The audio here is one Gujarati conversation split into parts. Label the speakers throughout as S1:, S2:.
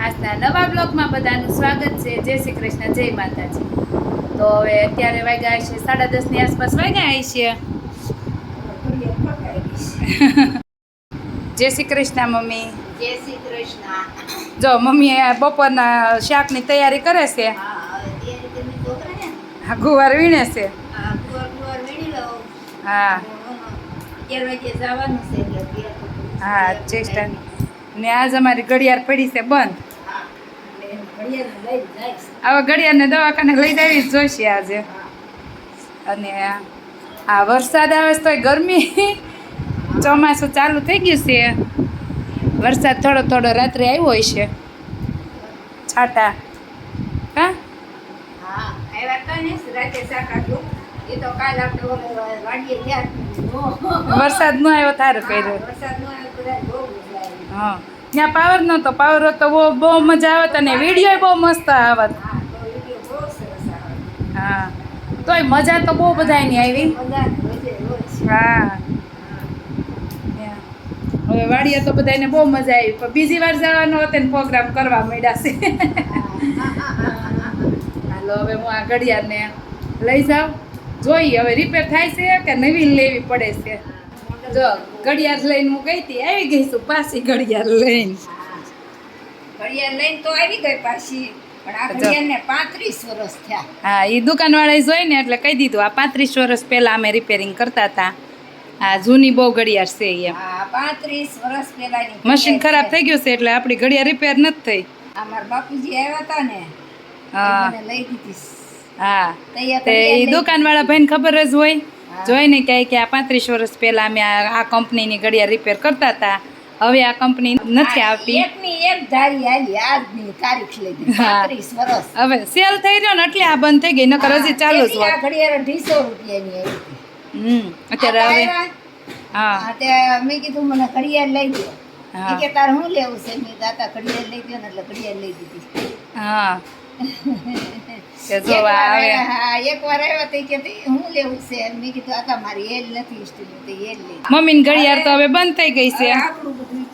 S1: આજના નવા બ્લોગમાં બધાનું સ્વાગત છે. જય શ્રી કૃષ્ણ જય માતાજી. તો હવે અત્યારે વાગ્યા છે સાડા દસની આસપાસ વાગ્યા છે જય શ્રી કૃષ્ણ મમ્મી.
S2: જય શ્રી કૃષ્ણ.
S1: જો મમ્મી બપોરના શાકની તૈયારી કરે છે. ગુવાર વીણે છે. હા હા. ચેષ્ટા. ને આજ અમારી ઘડિયાળ પડી છે બંધ
S2: હા એટલે ઘડિયાળ લઈ જઈશ
S1: આવા ઘડિયાળને દવાખાને લઈ જવી જોઈશે આજે. અને આ વરસાદ આવે છે તોય ગરમી ચોમાસું ચાલુ થઈ ગયું છે. વરસાદ થોડો થોડો રાત્રે આવ્યો હોય છે. છાટા. હા?
S2: તા તો
S1: વરસાદ નો આવ્યો તારે કર્યો.
S2: તો
S1: હા. ત્યાં પાવર નહોતો. પાવર હતો, બહુ બહુ મજા આવત અને વીડિયો બહુ મસ્ત આવત.
S2: હા. તો
S1: તોય મજા તો બહુ બધાની આવી. હા. હવે વાડીએ તો બધાને બહુ મજા આવી. પણ બીજી વાર જવાનો હતો ને પ્રોગ્રામ કરવા માંડ્યા છે. હાલો, હવે હું આ ઘડિયાળને લઈ જાઉં. જોઈ હવે રિપેર થાય છે કે નવી લેવી પડે છે? જો ઘડિયાળ લઈને હું ગઈ હતી આવી ગઈ છું પાછી ઘડિયાળ લઈને.
S2: ઘડિયાળ લઈને તો આવી ગઈ પાછી
S1: હા એ દુકાનવાળાએ જોઈને એટલે કહી દીધું આ પાંત્રીસ વર્ષ પહેલા અમે રિપેરિંગ કરતા હતા. આ જૂની બહુ ઘડિયાળ છે એમ.
S2: પાંત્રીસ વર્ષ
S1: મશીન ખરાબ. થઈ ગયું છે એટલે આપણી ઘડિયાળ રિપેર નથી થઈ.
S2: અમારા બાપુજી આવ્યા હતા ને
S1: હા.
S2: લઈ દીધી.
S1: હા. તે દુકાનવાળા ભાઈને ખબર જ હોય. જોઈને કહે કે આ પાંત્રીસ વર્ષ પહેલા અમે આ કંપનીની ઘડિયાળ રિપેર કરતા હતા. હવે આ કંપની નથી આવતી.
S2: એકની એક ધારી આલી આજની તારીખ લઈ દીધી વર્ષ.
S1: હવે સેલ થઈ રહ્યો ને એટલે આ બંધ થઈ ગઈ નકર હજી ચાલુ જ હોય. હમ અત્યારે હવે હા.
S2: મેં કીધું મને ઘડિયાળ લઈ દો. કે તારે શું લેવું છે? મેં દાતા ઘડિયાળ લઈ દો ને એટલે ઘડિયાળ લઈ દીધી.
S1: હા. કે જો
S2: એક વાર
S1: આ હવે
S2: આવ્યા, હા એક આવ્યા તો કે "ભઈ, લેવું છે? મેં કીધું આ તમારી એલ નથી સ્ટીલની તો એલ લઈ
S1: મમ્મીની ઘડિયાળ તો હવે બંધ થઈ ગઈ છે.
S2: આપણું બધું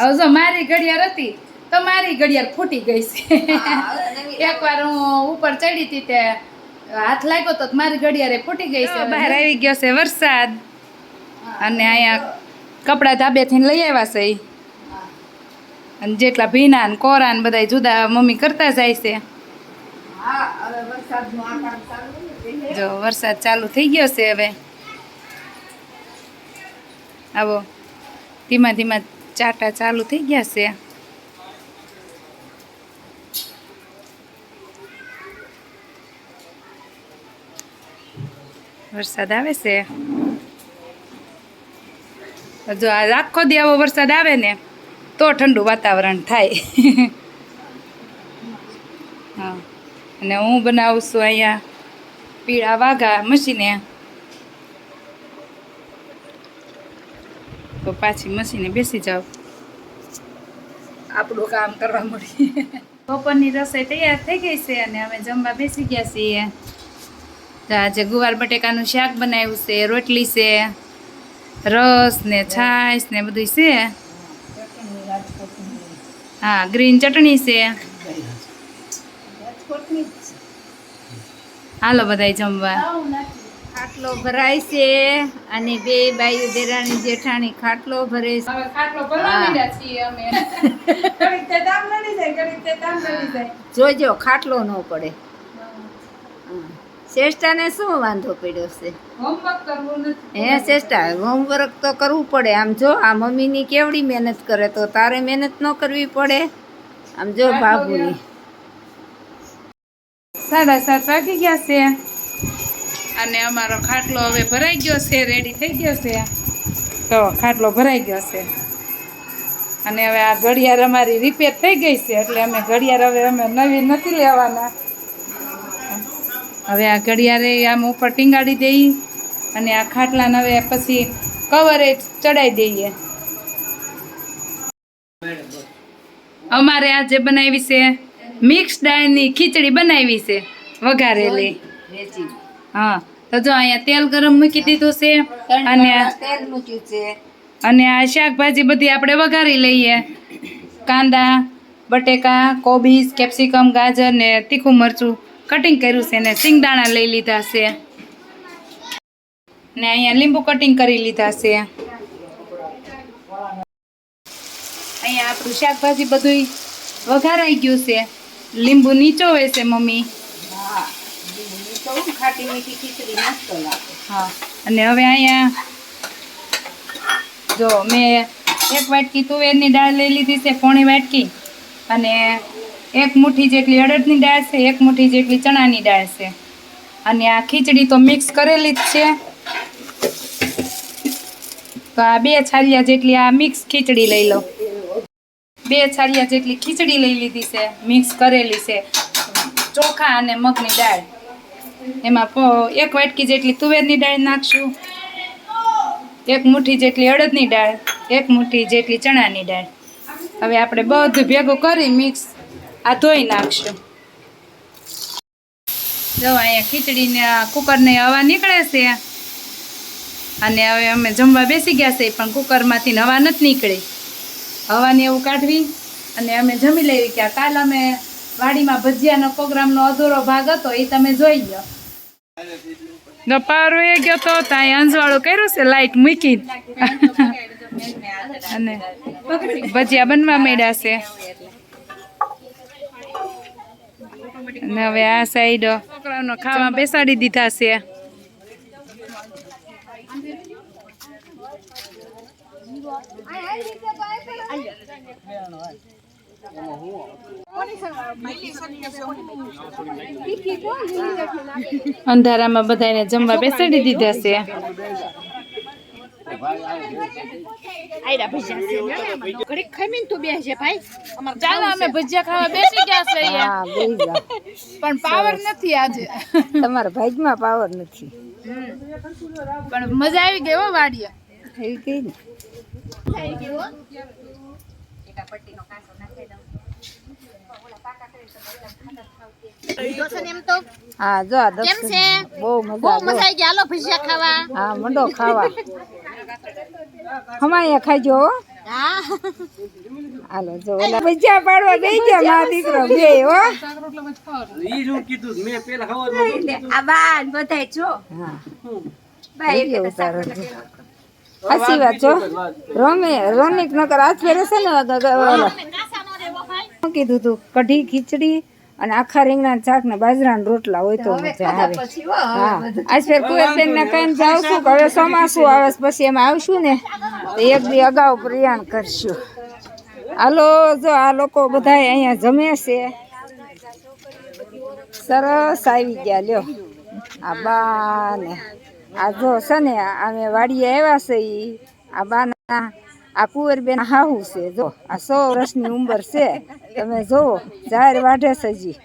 S1: હવે જો મારી ઘડિયાળ હતી તો મારી ઘડિયાળ ફૂટી ગઈ છે. એકવાર હું ઉપર ચડી હતી તે હાથ લાગ્યો તો મારી ઘડિયાળે ફૂટી ગઈ છે. બહાર આવી ગયો છે વરસાદ. અને અહીંયા કપડાં ધાબેથી લઈ આવ્યા છે. અને જેટલા ભીના ને કોરા ને બધા જુદા મમ્મી કરતા જાય છે. જો, વરસાદ ચાલુ થઈ ગયો છે હવે. આવો, ધીમા ધીમા ચાટા ચાલુ થઈ ગયા છે. વરસાદ આવે છે? જો આ આખો દી આવો વરસાદ આવે ને, તો ઠંડુ વાતાવરણ થાય. હા. અને હું બનાવું છું અહીંયા પીળા વાઘા મશીને. તો પાછી મશીને બેસી જાવ આપણું કામ કરવા મળી બપોરની રસોઈ તૈયાર થઈ ગઈ છે અને અમે જમવા બેસી ગયા છીએ. આજે ગુવાર બટેકાનું શાક બનાવ્યું છે, રોટલી છે, રસ ને છાશ ને બધું છે. હા, ગ્રીન ચટણી છે. હાલો બધાય જમવા.
S2: ખાટલો ભરાય છે અને બે બાયુ દેરાણી જેઠાણી ખાટલો ભરે છે. જોજો ખાટલો ન પડે. શ્રેષ્ઠાને શું વાંધો પડ્યો છે? હે શ્રેષ્ઠા હોમવર્ક તો કરવું પડે. આમ જો આ મમ્મીની કેવડી મહેનત કરે તો તારે મહેનત ન કરવી પડે? આમ જો બાબુની
S1: સાડા સાત વાગી ગયા છે. અને અમારો ખાટલો હવે ભરાઈ ગયો છે રેડી થઈ ગયો છે. તો ખાટલો ભરાઈ ગયો છે. અને હવે આ ઘડિયાળ અમારી રિપેર થઈ ગઈ છે, એટલે અમે ઘડિયાળ હવે અમે નવી નથી લેવાના. હવે આ ઘડિયાળે આમ ઉપર ટીંગાડી દઈએ અને આ ખાટલાને હવે પછી કવરે ચડાવી દઈએ. અમારે આજે બનાવી છે મિક્સ દાળની ખીચડી બનાવી છે વઘારેલી. હા તો જો અહીંયા તેલ ગરમ મૂકી દીધું છે અને
S2: તેલ મૂક્યું છે.
S1: અને આ શાકભાજી બધી આપણે વઘારી લઈએ. કાંદા બટેકા કોબીજ કેપ્સિકમ ગાજર ને તીખું મરચું કટિંગ કર્યું છે ને સિંગદાણા લઈ લીધા છે. ને અહીંયા લીંબુ કટિંગ કરી લીધા છે. અહીંયા આપણું શાકભાજી બધું વઘારાઈ ગયું છે. લીંબુ નીચોવે છે મમ્મી.
S2: હા
S1: અને હવે અહીંયા જો મેં એક વાટકી તુવેરની દાળ લઈ લીધી છે પોણી વાટકી. અને એક મુઠ્ઠી જેટલી અડદની દાળ છે એક મુઠ્ઠી જેટલી ચણાની દાળ છે. અને આ ખીચડી તો મિક્સ કરેલી જ છે. તો આ બે છાલિયા જેટલી આ મિક્સ ખીચડી લઈ લો. બે છાળિયા જેટલી ખીચડી લઈ લીધી છે, મિક્સ કરેલી છે, ચોખા અને મગની દાળ. એમાં એક વાટકી જેટલી તુવેરની દાળ નાખશું, એક મુઠ્ઠી જેટલી અડદની દાળ, એક મુઠ્ઠી જેટલી ચણાની દાળ. હવે આપણે બધું ભેગું કરી મિક્સ આ ધોઈ નાખશું. જો અહીંયા ખીચડીને કુકરને હવા નીકળે છે. અને હવે અમે જમવા બેસી ગયા છે, પણ કુકરમાંથી હવા નથી નીકળી. હવાને એવું કાઢવી અને અમે જમી લેવી કે કાલ અમે વાડીમાં ભજીયાનો પ્રોગ્રામનો અધૂરો ભાગ હતો એ તમે જોઈ લો ગપારો એ ગયો તો ત્યાં અંજવાળું કર્યું છે, લાઈટ મૂકી અને ભજીયા બનવા માંડ્યા છે. અને હવે આ સાઈડ છોકરાઓનો ખાવા બેસાડી દીધા છે. અંધારામાં બધાને જમવા બેસાડી દીધા છે. ચાલો અમે ભજીયા ખાવા બેસી ગયા છે
S2: હા
S1: પણ પાવર નથી આજે.
S2: તમારા ભાગમાં પાવર નથી.
S1: પણ મજા આવી ગઈ હો વાડીએ.
S2: એવી ગઈ ને? હા. જો આ દર્શન બહુ મજા બહુ
S3: ચાલો ભજીયા ખાવા.
S2: હા મંડો ખાવા. હમાયા ખાજો હો.
S3: હા.
S2: હાલો જો ઓલા ભજીયા પાડવા બેસી ગયા મારા દીકરો. બે હો.
S3: આ બધાય છો
S2: હા. ભાઈ ઉતારો છો સાચી વાત છો રમે રોનિક નકર આજ ફેરે છે ને કીધું તું કઢી ખીચડી અને આખા રીંગણા શાક ને બાજરાના રોટલા હોય તો મજા આવે. હા આજ ફેર કુવેરબેન ને કઈ જાઉં છું કે હવે ચોમાસું આવે પછી એમાં આવશું ને તો એક દી અગાઉ પ્રયાણ કરશું. હાલો જો આ લોકો બધા અહીંયા જમે છે. સરસ આવી ગયા લ્યો. આ બા ને. આ જો છે ને અમે વાડીએ આવ્યા છે એ આ બાના આ કુંવરબેન હાહુ છે જો. આ સો વર્ષની ઉંમર છે. તમે જોવો જાહેર વાઢે છે જી.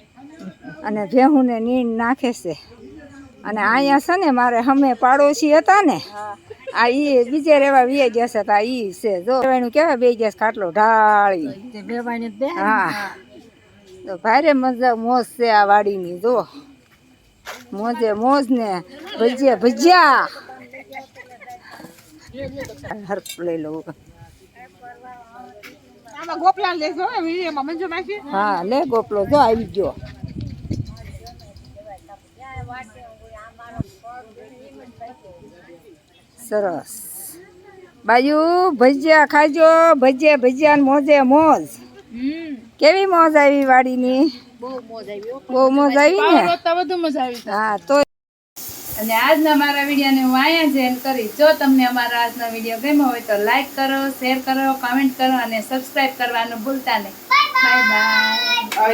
S2: અને ભેહુને નીણ નાખે છે. અને અહીંયા છે ને મારે અમે પાડોશી હતા ને આ ઈ બીજે રેવા વીએ ગયા છે તા ઈ છે જો. રેવાનું કેવા બે ગયા ખાટલો ઢાળી. હા. તો ભારે મજા મોજ છે આ વાડીની જો. મોજે મોજ ને ભજીયા ભજીયા હરપ લઈ લઉં
S3: ગોપલા લેજો વિડીયોમાં મંજુ નાખી
S2: હા લે ગોપલો જો આવી ગયો સરસ બાજુ ભજીયા ખાજો ભજીયા ભજીયા મોજે મોજ કેવી મોજ આવી વાડીની
S3: બહુ મોજ આવી
S2: બહુ મોજ આવી ને?
S1: વધુ મજા આવી
S2: હા તો
S1: અને આજના મારા વિડીયોને હું અહીંયા જ એન્ડ કરીશ. જો તમને અમારો આજનો વીડિયો ગમ્યો હોય તો લાઈક કરો શેર કરો કમેન્ટ કરો અને સબસ્ક્રાઈબ કરવાનું ભૂલતા નહીં. Bye bye